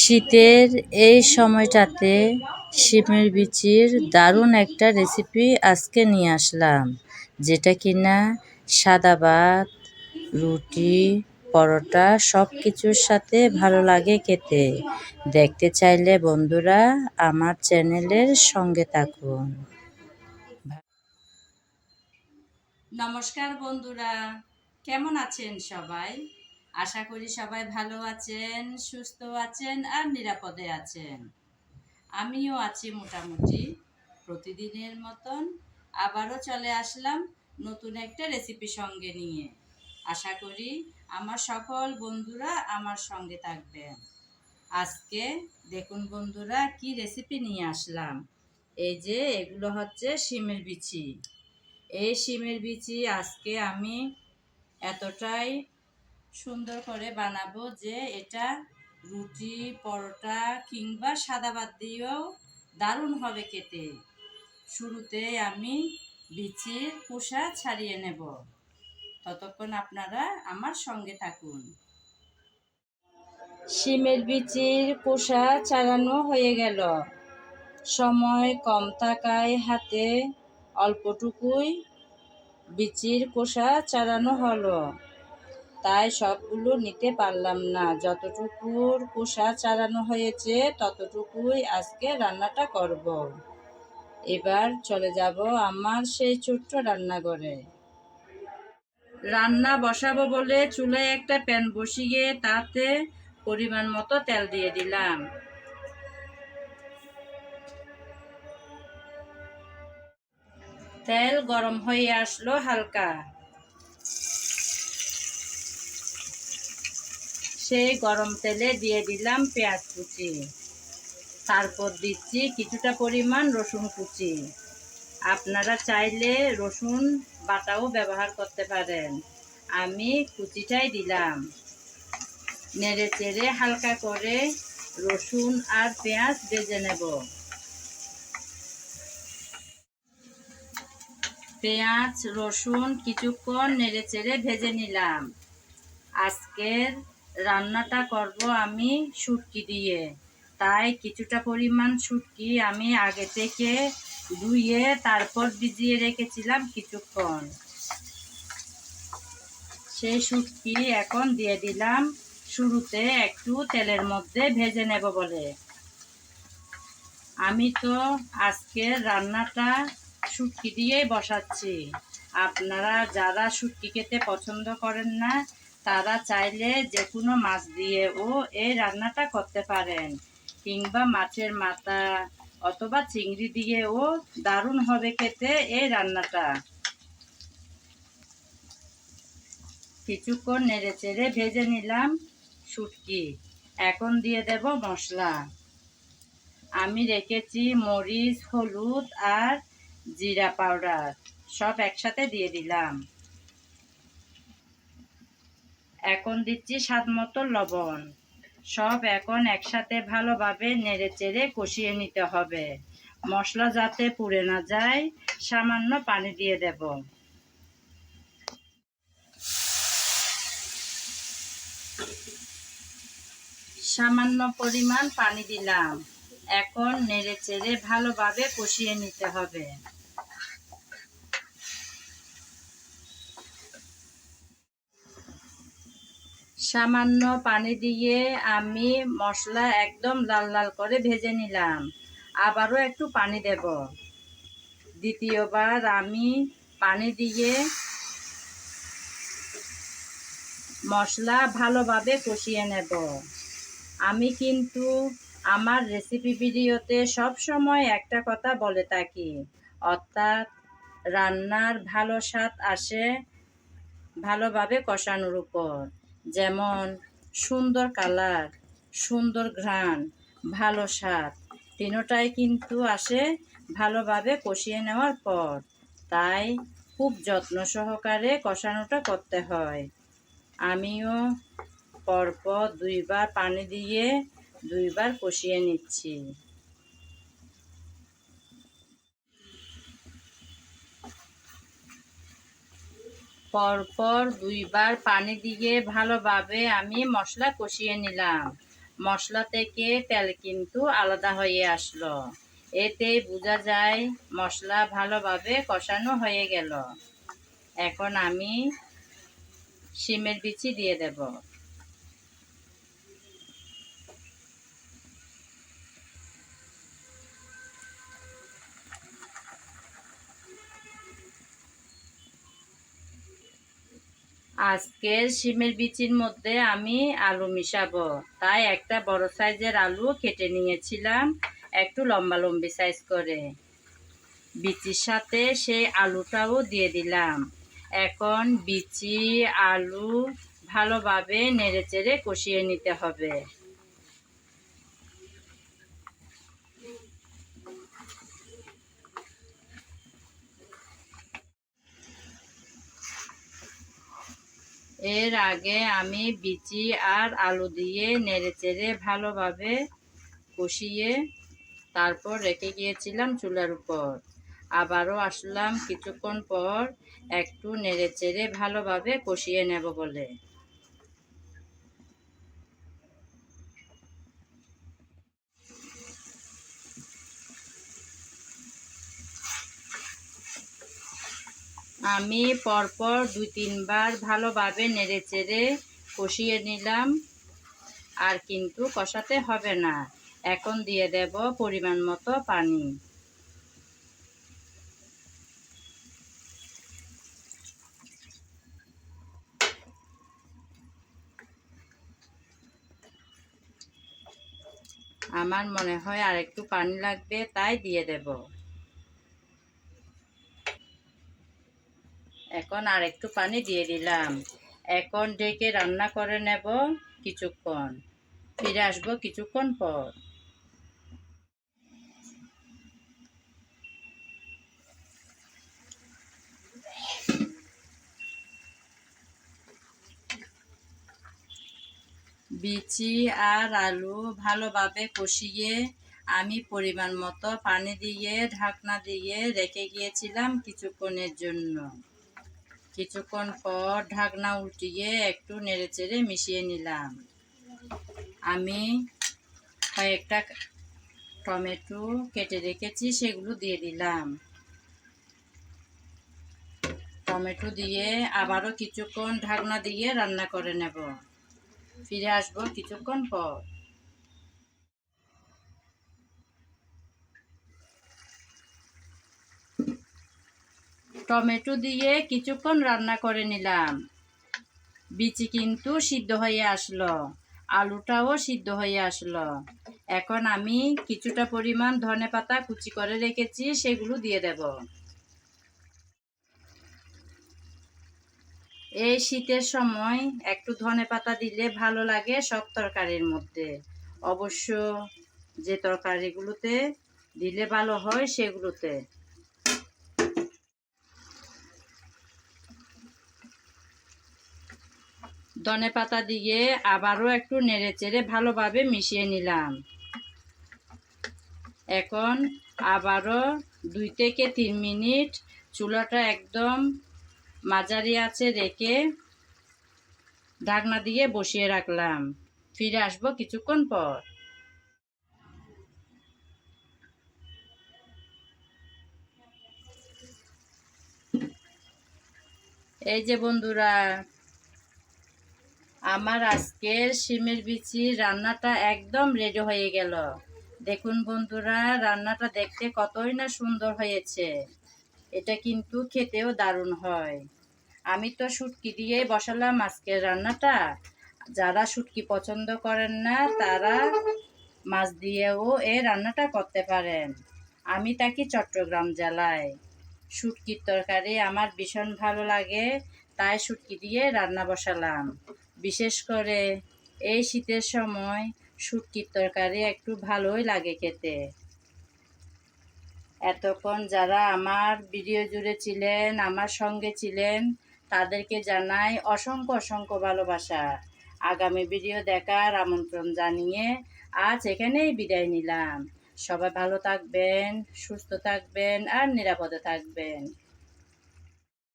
শীতের এই সময়টাতে শিমের বিচির দারুণ একটা রেসিপি আজকে নিয়ে আসলাম। যেটা কিনা সাদা ভাত, রুটি, পরোটা সব কিছুর সাথে ভালো লাগে খেতে। দেখতে চাইলে বন্ধুরা আমার চ্যানেলের সঙ্গে থাকুন। নমস্কার বন্ধুরা, কেমন আছেন সবাই? আশা করি সবাই ভালো আছেন, সুস্থ আছেন আর নিরাপদে আছেন। আমিও আছি মোটামুটি প্রতিদিনের মতন। আবারও চলে আসলাম নতুন একটা রেসিপি সঙ্গে নিয়ে। আশা করি আমার সকল বন্ধুরা আমার সঙ্গে থাকবেন। আজকে দেখুন বন্ধুরা কি রেসিপি নিয়ে আসলাম। এই যে এগুলো হচ্ছে শিমের বিচি। এই শিমের বিচি আজকে আমি এতটাই সুন্দর করে বানাবো যে এটা রুটি, পরোটা কিংবা সাদা ভাত দিয়েও দারুণ হবে খেতে। শুরুতে আমি বিচির কুসা ছাড়িয়ে নেব। ততক্ষণ আপনারা আমার সঙ্গে থাকুন। শিমের বিচির কুসা ছাড়ানো হয়ে গেল। সময় কম থাকায় হাতে অল্পটুকুই বিচির কোষা চারানো হলো। তাই সবগুলো নিতে পারলাম না। যতটুকুর কোষা চারানো হয়েছে, ততটুকুই আজকে রান্নাটা করব। এবার চলে যাব আমার সেই ছোট্ট রান্নাঘরে। রান্না বসাবো বলে চুলায় একটা প্যান বসিয়ে তাতে পরিমাণ মতো তেল দিয়ে দিলাম। তেল গরম হয়ে আসলো হালকা। সেই গরম তেলে দিয়ে দিলাম পেঁয়াজ কুচি। তারপর দিচ্ছি কিছুটা পরিমাণ রসুন কুচি। আপনারা চাইলে রসুন বাটাও ব্যবহার করতে পারেন। আমি কুচিটাই দিলাম। নেড়ে চেড়ে হালকা করে রসুন আর পেঁয়াজ বেজে নেব। পেঁয়াজ, রসুন কিছুক্ষণ নেড়ে চেড়ে ভেজে নিলাম। আজকের রান্নাটা করব আমি শুটকি দিয়ে। তাই কিছুটা পরিমাণ শুটকি আমি আগে থেকে ধুয়ে তারপর ভিজিয়ে রেখেছিলাম কিছুক্ষণ। সেই শুটকি এখন দিয়ে দিলাম। শুরুতে একটু তেলের মধ্যে ভেজে নেব বলে। আমি তো আজকের রান্নাটা শুটকি দিয়েই বসাচ্ছি। আপনারা যারা শুটকি খেতে পছন্দ করেন না তারা চাইলে যে কোনো মাছ দিয়েও এই রান্নাটা করতে পারেন। কিংবা মাছের মাথা অথবা চিংড়ি দিয়েও দারুণ হবে খেতে এই রান্নাটা। কিছুক্ষণ নেড়ে চেড়ে ভেজে নিলাম শুটকি। এখন দিয়ে দেব মশলা। আমি রেখেছি মরিচ, হলুদ আর জিরা পাউডার। সব একসাথে দিয়ে দিলাম। এখন দিচ্ছি স্বাদ মতো লবণ। সব এখন একসাথে ভালোভাবে নেড়ে চেড়ে কষিয়ে নিতে হবে। মশলা যাতে পুড়ে না যায়, সামান্য পানি দিয়ে দেব। সামান্য পরিমাণ পানি দিলাম। এখন নেড়ে চেড়ে ভালোভাবে কষিয়ে নিতে হবে। সামান্য পানি দিয়ে আমি মশলা একদম লাল লাল করে ভেজে নিলাম। আবারও একটু পানি দেব। দ্বিতীয়বার আমি পানি দিয়ে মশলা ভালোভাবে কষিয়ে নেব। আমি কিন্তু আমার রেসিপি ভিডিওতে সব সময় একটা কথা বলে থাকি, অর্থাৎ রান্নার ভালো স্বাদ আসে ভালোভাবে কষানোর উপর। যেমন সুন্দর কালার, সুন্দর ঘ্রাণ, ভালো স্বাদ, তিনোটাই কিন্তু আসে ভালোভাবে কষিয়ে নেওয়ার পর। তাই খুব যত্ন সহকারে কষানোটা করতে হয়। আমিও পরপর দুইবার পানি দিয়ে দুইবার কষিয়ে নিচ্ছি। পরপর দুইবার পানি দিয়ে ভালোভাবে আমি মশলা কষিয়ে নিলাম। মশলা থেকে তেল কিন্তু আলাদা হয়ে আসলো। এতে বোঝা যায় মশলা ভালোভাবে কষানো হয়ে গেল। এখন আমি শিমের বিচি দিয়ে দেব। আজকের শিমের বিচির মধ্যে আমি আলু মিশাবো। তাই একটা বড় সাইজের আলু কেটে নিয়েছিলাম, একটু লম্বা লম্বি সাইজ করে। বিচির সাথে সেই আলুটাও দিয়ে দিলাম। এখন বিচি, আলু ভালোভাবে নেড়ে চেড়ে কষিয়ে নিতে হবে। এর আগে আমি বিচি আর আলু দিয়ে নেড়ে চেড়ে ভালোভাবে কষিয়ে তারপর রেখে গিয়েছিলাম চুলার উপর। আবারও আসলাম কিছুক্ষণ পর একটু নেড়ে চেড়ে ভালোভাবে কষিয়ে নেব বলে। আমি পরপর দুই তিনবার ভালোভাবে নেড়ে চেড়ে কষিয়ে নিলাম, আর কিন্তু কষাতে হবে না। এখন দিয়ে দেব পরিমাণ মতো পানি। আমার মনে হয় আর একটু পানি লাগবে, তাই দিয়ে দেব। এখন আর একটু পানি দিয়ে দিলাম। এখন ডেকে রান্না করে নেব কিছুক্ষণ। ফিরে আসব কিছুক্ষণ পর। বিচি আর আলু ভালোভাবে কষিয়ে আমি পরিমাণ মতো পানি দিয়ে, ঢাকনা দিয়ে রেখে গিয়েছিলাম কিছুক্ষণের জন্য। কিছুক্ষণ পর ঢাকনা উল্টিয়ে একটু নেড়ে চেড়ে মিশিয়ে নিলাম। আমি কয়েকটা টমেটো কেটে রেখেছি, সেগুলো দিয়ে দিলাম। টমেটো দিয়ে আবারও কিছুক্ষণ ঢাকনা দিয়ে রান্না করে নেব। ফিরে আসব কিছুক্ষণ পর। টমেটো দিয়ে কিছুক্ষণ রান্না করে নিলাম। বিচি কিন্তু সিদ্ধ হয়ে আসলো, আলুটাও সিদ্ধ হয়ে আসলো। এখন আমি কিছুটা পরিমাণ ধনে পাতা কুচি করে রেখেছি, সেগুলো দিয়ে দেব। এই শীতের সময় একটু ধনে পাতা দিলে ভালো লাগে সব তরকারির মধ্যে। অবশ্য যে তরকারিগুলোতে দিলে ভালো হয় সেগুলোতে। ধনে পাতা দিয়ে আবারও একটু নেড়ে চেড়ে ভালোভাবে মিশিয়ে নিলাম। এখন আবারও দুই থেকে তিন মিনিট চুলাটা একদম মাঝারি আছে রেখে ঢাকনা দিয়ে বসিয়ে রাখলাম। ফিরে আসব কিছুক্ষণ পর। এই যে বন্ধুরা আমার আজকের শিমের বিচি রান্নাটা একদম রেডি হয়ে গেল। দেখুন বন্ধুরা, রান্নাটা দেখতে কতই না সুন্দর হয়েছে। এটা কিন্তু খেতেও দারুণ হয়। আমি তো শুটকি দিয়ে বসালাম আজকের রান্নাটা। যারা শুটকি পছন্দ করেন না, তারা মাছ দিয়েও এই রান্নাটা করতে পারেন। আমি থাকি চট্টগ্রাম জেলায়। শুটকির তরকারি আমার ভীষণ ভালো লাগে, তাই শুটকি দিয়ে রান্না বসালাম। বিশেষ করে এই শীতের সময় শুটকির তরকারি একটু ভালোই লাগে খেতে। এতক্ষণ যারা আমার ভিডিও জুড়ে ছিলেন, আমার সঙ্গে ছিলেন, তাদেরকে জানাই অসংখ্য অসংখ্য ভালোবাসা। আগামী ভিডিও দেখার আমন্ত্রণ জানিয়ে আজ এখানেই বিদায় নিলাম। সবাই ভালো থাকবেন, সুস্থ থাকবেন আর নিরাপদে থাকবেন।